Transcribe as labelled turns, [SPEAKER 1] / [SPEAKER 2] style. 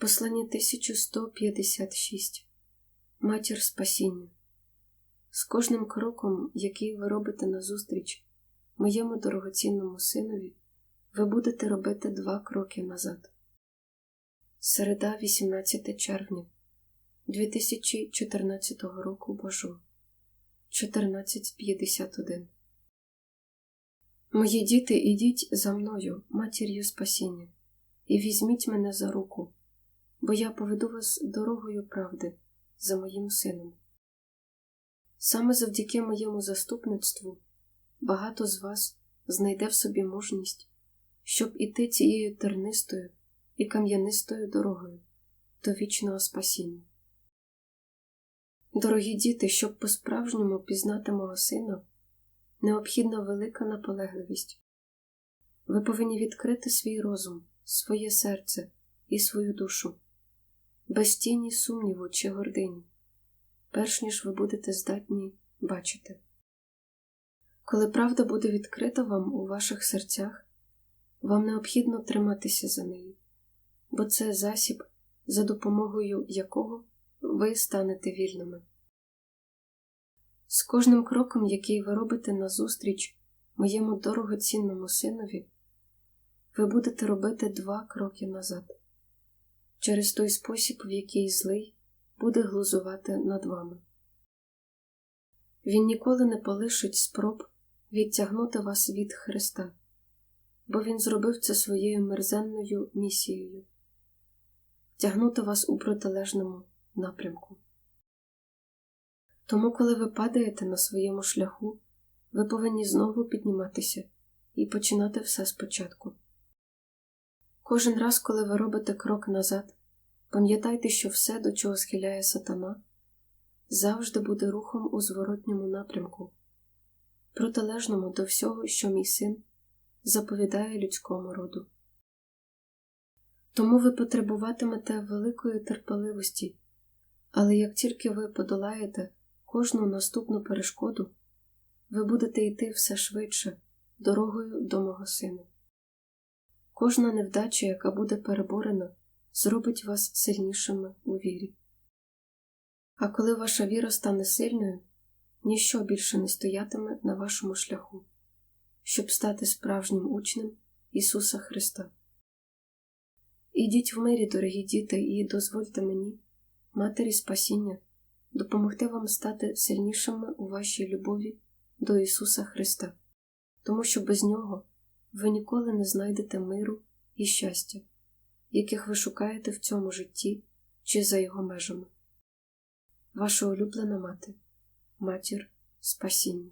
[SPEAKER 1] Послання 1156 Матір Спасіння. З кожним кроком, який ви робите назустріч моєму дорогоцінному синові, ви будете робити два кроки назад. Середа, 18 червня 2014 року Божу 14.51 Мої діти, ідіть за мною, матір'ю спасіння, і візьміть мене за руку бо я поведу вас дорогою правди за моїм сином. Саме завдяки моєму заступництву багато з вас знайде в собі мужність, щоб іти цією тернистою і кам'янистою дорогою до вічного спасіння. Дорогі діти, щоб по-справжньому пізнати мого сина, необхідна велика наполегливість. Ви повинні відкрити свій розум, своє серце і свою душу без тіні сумніву чи гордині, перш ніж ви будете здатні бачити. Коли правда буде відкрита вам у ваших серцях, вам необхідно триматися за неї, бо це засіб, за допомогою якого ви станете вільними. З кожним кроком, який ви робите назустріч моєму дорогоцінному синові, ви будете робити два кроки назад через той спосіб, в який злий буде глузувати над вами. Він ніколи не полишить спроб відтягнути вас від Христа, бо Він зробив це своєю мерзенною місією тягнути вас у протилежному напрямку. Тому, коли ви падаєте на своєму шляху, ви повинні знову підніматися і починати все спочатку. Кожен раз, коли ви робите крок назад, пам'ятайте, що все, до чого схиляє сатана, завжди буде рухом у зворотньому напрямку, протилежному до всього, що мій син заповідає людському роду. Тому ви потребуватимете великої терпеливості, але як тільки ви подолаєте кожну наступну перешкоду, ви будете йти все швидше дорогою до мого сина. Кожна невдача, яка буде переборена, зробить вас сильнішими у вірі. А коли ваша віра стане сильною, ніщо більше не стоятиме на вашому шляху, щоб стати справжнім учнем Ісуса Христа. Ідіть в мирі, дорогі діти, і дозвольте мені, Матері Спасіння, допомогти вам стати сильнішими у вашій любові до Ісуса Христа, тому що без Нього ви ніколи не знайдете миру і щастя, яких ви шукаєте в цьому житті чи за його межами. Ваша улюблена мати, матір спасіння.